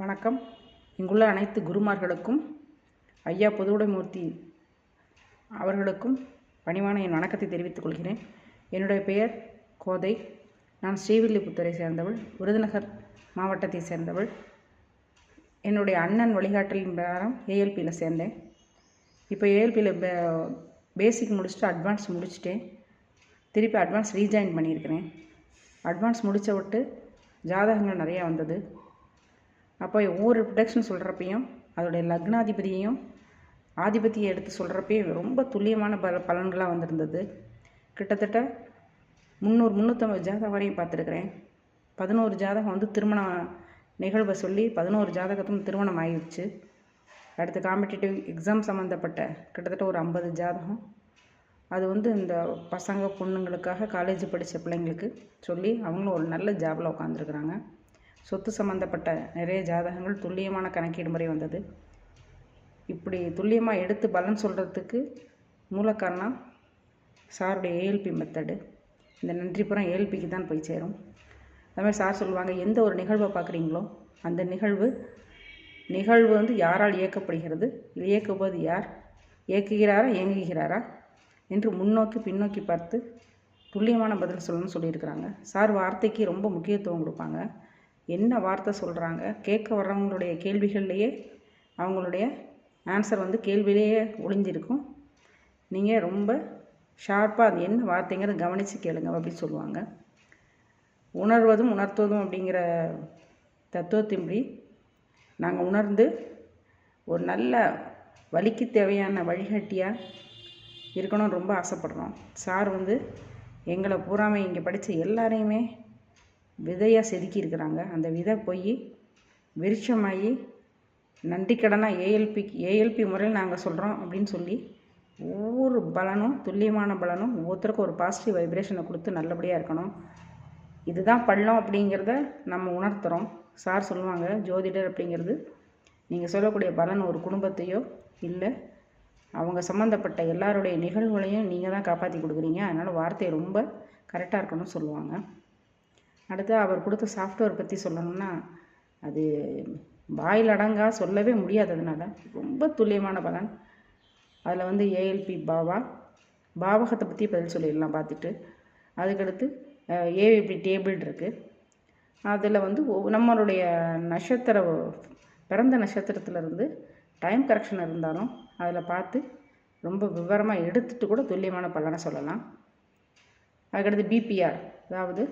வணக்கம். இங்குள்ள அனைத்து குருமார்களுக்கும் ஐயா பொதுவுடைமூர்த்தி அவர்களுக்கும் பணிவான என் வணக்கத்தை தெரிவித்துக் கொள்கிறேன். என்னுடைய பெயர் கோதை. நான் ஸ்ரீவில்லிபுத்தூரை சேர்ந்தவள் விருதுநகர் மாவட்டத்தை சேர்ந்தவள். என்னுடைய அண்ணன் வழிகாட்டலின் பிரகாரம் ஏஎல்பியில் சேர்ந்தேன். இப்போ ஏஎல்பியில் பே பேசிக் முடிச்சுட்டு அட்வான்ஸ் முடிச்சுட்டேன். திருப்பி அட்வான்ஸ் ரீஜாயின் பண்ணியிருக்கிறேன். அட்வான்ஸ் முடித்த விட்டு ஜாதகங்கள் நிறையா வந்தது. அப்போ ஒவ்வொரு ப்ரொடக்ஷன் சொல்கிறப்பையும் அதோடைய லக்னாதிபதியையும் ஆதிபத்தியை எடுத்து சொல்கிறப்பையும் ரொம்ப துல்லியமான பல பலன்களாக வந்திருந்தது. கிட்டத்தட்ட முந்நூறு முந்நூற்றம்பது ஜாதகம் வரையும் பார்த்துருக்குறேன். பதினோரு ஜாதகம் வந்து திருமண நிகழ்வை சொல்லி பதினோரு ஜாதகத்தும் திருமணம் ஆயிடுச்சு. அடுத்து காம்படிட்டிவ் எக்ஸாம் சம்மந்தப்பட்ட கிட்டத்தட்ட ஒரு ஐம்பது ஜாதகம். அது வந்து இந்த பசங்க பொண்ணுங்களுக்காக காலேஜ் படித்த பிள்ளைங்களுக்கு சொல்லி அவங்களும் ஒரு நல்ல ஜாபில் உட்காந்துருக்குறாங்க சொத்து சம்மந்தப்பட்ட நிறைய ஜாதகங்கள் துல்லியமான கணக்கீடு முறை வந்தது. இப்படி துல்லியமாக எடுத்து பலன் சொல்கிறதுக்கு மூலக்காரணம் சாருடைய ஏஎல்பி மெத்தடு இந்த நன்றி புறம் ஏஎல்பிக்கு தான் போய் சேரும். அதுமாதிரி சார் சொல்லுவாங்க எந்த ஒரு நிகழ்வை பார்க்குறீங்களோ அந்த நிகழ்வு நிகழ்வு வந்து யாரால் இயக்கப்படுகிறது இயக்குவது யார் இயக்குகிறாரா இயங்குகிறாரா என்று முன்னோக்கி பின்னோக்கி பார்த்து துல்லியமான பதில் சொல்லணும்னு சொல்லியிருக்கிறாங்க. சார் வார்த்தைக்கு ரொம்ப முக்கியத்துவம் கொடுப்பாங்க. என்ன வார்த்தை சொல்கிறாங்க கேட்க வர்றவங்களுடைய கேள்விகள்லையே அவங்களுடைய ஆன்சர் வந்து கேள்வியிலேயே ஒளிஞ்சிருக்கும். நீங்கள் ரொம்ப ஷார்ப்பாக அது என்ன வார்த்தைங்கிறத கவனித்து கேளுங்க அப்படின்னு சொல்லுவாங்க. உணர்வதும் உணர்த்துவதும் அப்படிங்கிற தத்துவத்தின்படி நாங்கள் உணர்ந்து ஒரு நல்ல வழிக்கு தேவையான வழிகாட்டியாக இருக்கணும்னு ரொம்ப ஆசைப்படுறோம். சார் வந்து எங்களை பூராமே இங்கே படித்த எல்லாரையுமே விதையாக செதுக்கியிருக்கிறாங்க அந்த விதை போய் விருட்சமாகி நன்றிக்கடனாக ஏஎல்பி ஏஎல்பி முறையில் நாங்கள் சொல்கிறோம் அப்படின்னு சொல்லி ஒவ்வொரு பலனும் துல்லியமான பலனும் ஒவ்வொருத்தருக்கும் ஒரு பாசிட்டிவ் வைப்ரேஷனை கொடுத்து நல்லபடியாக இருக்கணும். இதுதான் பள்ளம் அப்படிங்கிறத நம்ம உணர்த்துகிறோம் சார் சொல்லுவாங்க ஜோதிடர் அப்படிங்கிறது நீங்கள் சொல்லக்கூடிய பலன் ஒரு குடும்பத்தையோ இல்லை அவங்க சம்மந்தப்பட்ட எல்லாருடைய நிகழ்வுகளையும் நீங்கள் தான் காப்பாற்றி கொடுக்குறீங்க. அதனால் வார்த்தை ரொம்ப கரெக்டாக இருக்கணும்னு சொல்லுவாங்க. அடுத்து அவர் கொடுத்த சாஃப்ட்வேர் பற்றி சொல்லணும்னா அது வாயில் அடங்கா சொல்லவே முடியாததுனால ரொம்ப துல்லியமான பலன். அதில் வந்து ஏஎல்பி பாவா. பாவகத்தை பற்றி பதில் சொல்லிடலாம் பார்த்துட்டு. அதுக்கடுத்து ஏவிபி டேபிள் இருக்குது அதில் வந்து நம்மளுடைய நட்சத்திர பிறந்த நட்சத்திரத்துலேருந்து டைம் கரெக்ஷன் இருந்தாலும் அதில் பார்த்து ரொம்ப விவரமாக எடுத்துகிட்டு கூட துல்லியமான பலனை சொல்லலாம். அதுக்கடுத்து பிபிஆர் அதாவது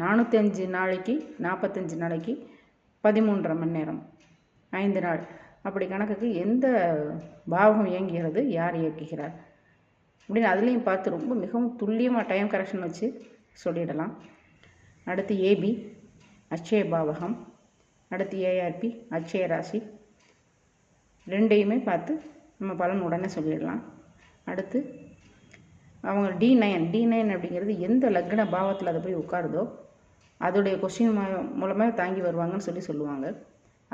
நானூற்றி அஞ்சு நாளைக்கு நாற்பத்தஞ்சு நாளைக்கு பதிமூன்றரை மணி நேரம். ஐந்து நாள். அப்படி கணக்குக்கு எந்த பாவகம் இயங்குகிறது யார் இயக்குகிறார்? அப்படின்னு அதுலேயும் பார்த்து ரொம்ப மிகவும் துல்லியமாக டைம் கரெக்ஷன் வச்சு சொல்லிடலாம். அடுத்து ஏபி அட்சய பாவகம். அடுத்து ஏஆர்பி அட்சய ராசி. ரெண்டையுமே பார்த்து நம்ம பலன் உடனே சொல்லிடலாம். அடுத்து அவங்க டி நைன் டி நைன் அப்படிங்கிறது எந்த லக்ன பாவத்தில் அதை போய் உட்காருதோ அதோடைய கொஷின் மூலமாக தாங்கி வருவாங்கன்னு சொல்லி சொல்லுவாங்க.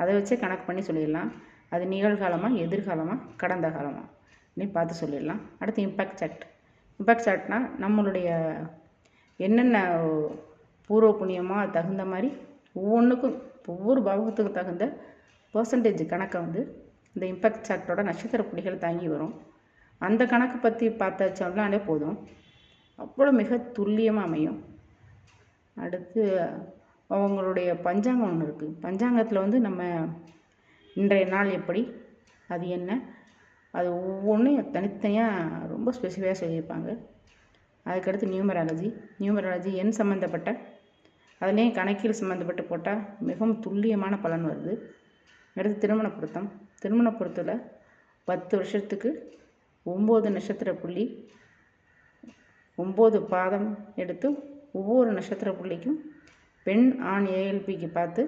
அதை வச்சே கணக்கு பண்ணி சொல்லிடலாம். அது நிகழ்காலமாக எதிர்காலமாக கடந்த காலமாக நீ பார்த்து சொல்லிடலாம். அடுத்து இம்பேக்ட் சாட் இம்பேக்ட் சாட்னா நம்மளுடைய என்னென்ன பூர்வ புண்ணியமாக தகுந்த மாதிரி ஒவ்வொன்றுக்கும் ஒவ்வொரு பாவகத்துக்கும் தகுந்த பர்சன்டேஜ் கணக்கை வந்து இந்த இம்பேக்ட் சாக்டோட நட்சத்திர புள்ளிகள் தாங்கி வரும். அந்த கணக்கு பற்றி பார்த்தாச்சோம்னாலே போதும். அவ்வளோ மிக துல்லியமாக அமையும். அடுத்து அவங்களுடைய பஞ்சாங்கம் ஒன்று இருக்குது பஞ்சாங்கத்தில் வந்து நம்ம இன்றைய நாள் எப்படி? அது என்ன? அது ஒவ்வொன்றையும் தனித்தனியாக ரொம்ப ஸ்பெசிஃபையாக சொல்லியிருப்பாங்க. அதுக்கடுத்து நியூமராலஜி. நியூமராலஜி எண் சம்மந்தப்பட்ட அதுலேயும் கணக்கில் சம்மந்தப்பட்டு போட்டால் மிகவும் துல்லியமான பலன் வருது. அடுத்து திருமண பொருத்தம். திருமண பொருத்தத்தில் பத்து வருஷத்துக்கு ஒம்பது நட்சத்திர புள்ளி ஒம்பது பாதம் எடுத்து ஒவ்வொரு நட்சத்திர புள்ளிக்கும் பெண் ஆண் ஏஎல்பிக்கு பார்த்து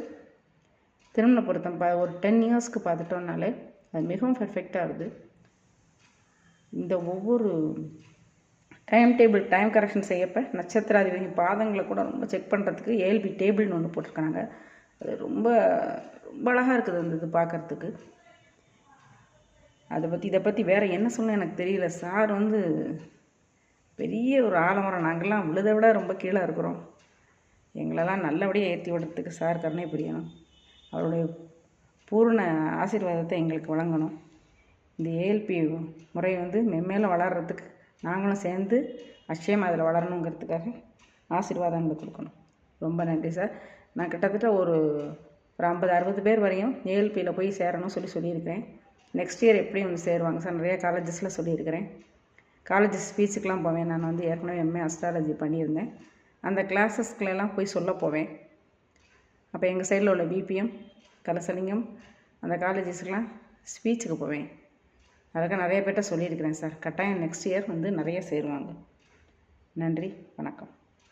திருமண பொருத்தம் பா ஒரு டென் இயர்ஸ்க்கு பார்த்துட்டோம்னாலே அது மிகவும் பர்ஃபெக்டாக இருக்குது இந்த ஒவ்வொரு டைம் டேபிள் டைம் கரெக்ஷன் செய்யப்போ நட்சத்திராதிபதி பாதங்களை கூட ரொம்ப செக் பண்ணுறதுக்கு ஏஎல்பி டேபிள்னு ஒன்று போட்டிருக்காங்க. அது ரொம்ப ரொம்ப அழகாக இருக்குது அந்த இது பார்க்குறதுக்கு. அதை பற்றி இதை பற்றி வேறு என்ன சொன்னால் எனக்கு தெரியல. சார் வந்து பெரிய ஒரு ஆலமரம். நாங்கள்லாம் விழுதை விட ரொம்ப கீழே இருக்கிறோம். எங்களெல்லாம் நல்லபடியாக ஏற்றி விடுறதுக்கு சார் கருணை புரியணும். அவருடைய பூரண ஆசீர்வாதத்தை எங்களுக்கு வழங்கணும். இந்த ஏஎல்பி முறை வந்து மென்மேலும் வளர்கிறதுக்கு நாங்களும் சேர்ந்து அச்சயமாக அதில் வளரணுங்கிறதுக்காக ஆசீர்வாதங்களை கொடுக்கணும். ரொம்ப நன்றி சார். நான் கிட்டத்தட்ட ஒரு ஒரு ஐம்பது அறுபது பேர் வரையும் ஏஎல்பியில் போய் சேரணும்னு சொல்லி சொல்லியிருக்கிறேன். நெக்ஸ்ட் இயர் எப்படியும் வந்து சேருவாங்க சார். நிறைய காலேஜஸில் சொல்லியிருக்கிறேன். காலேஜ் ஸ்பீச்சுக்கெலாம் போவேன். நான் வந்து ஏற்கனவே எம்ஏ அஸ்ட்ராலஜி பண்ணியிருந்தேன். அந்த கிளாஸஸ்க்குலாம் போய் சொல்ல போவேன். அப்போ எங்கள் சைடில் உள்ள பிபிஎம் கலசலிங்கம் அந்த காலேஜஸ்க்கெலாம் ஸ்பீச்சுக்கு போவேன். அதுக்கு நிறைய பேர்கிட்ட சொல்லியிருக்கிறேன் சார். கட்டாயம் நெக்ஸ்ட் இயர் வந்து நிறைய சேருவாங்க. நன்றி வணக்கம்.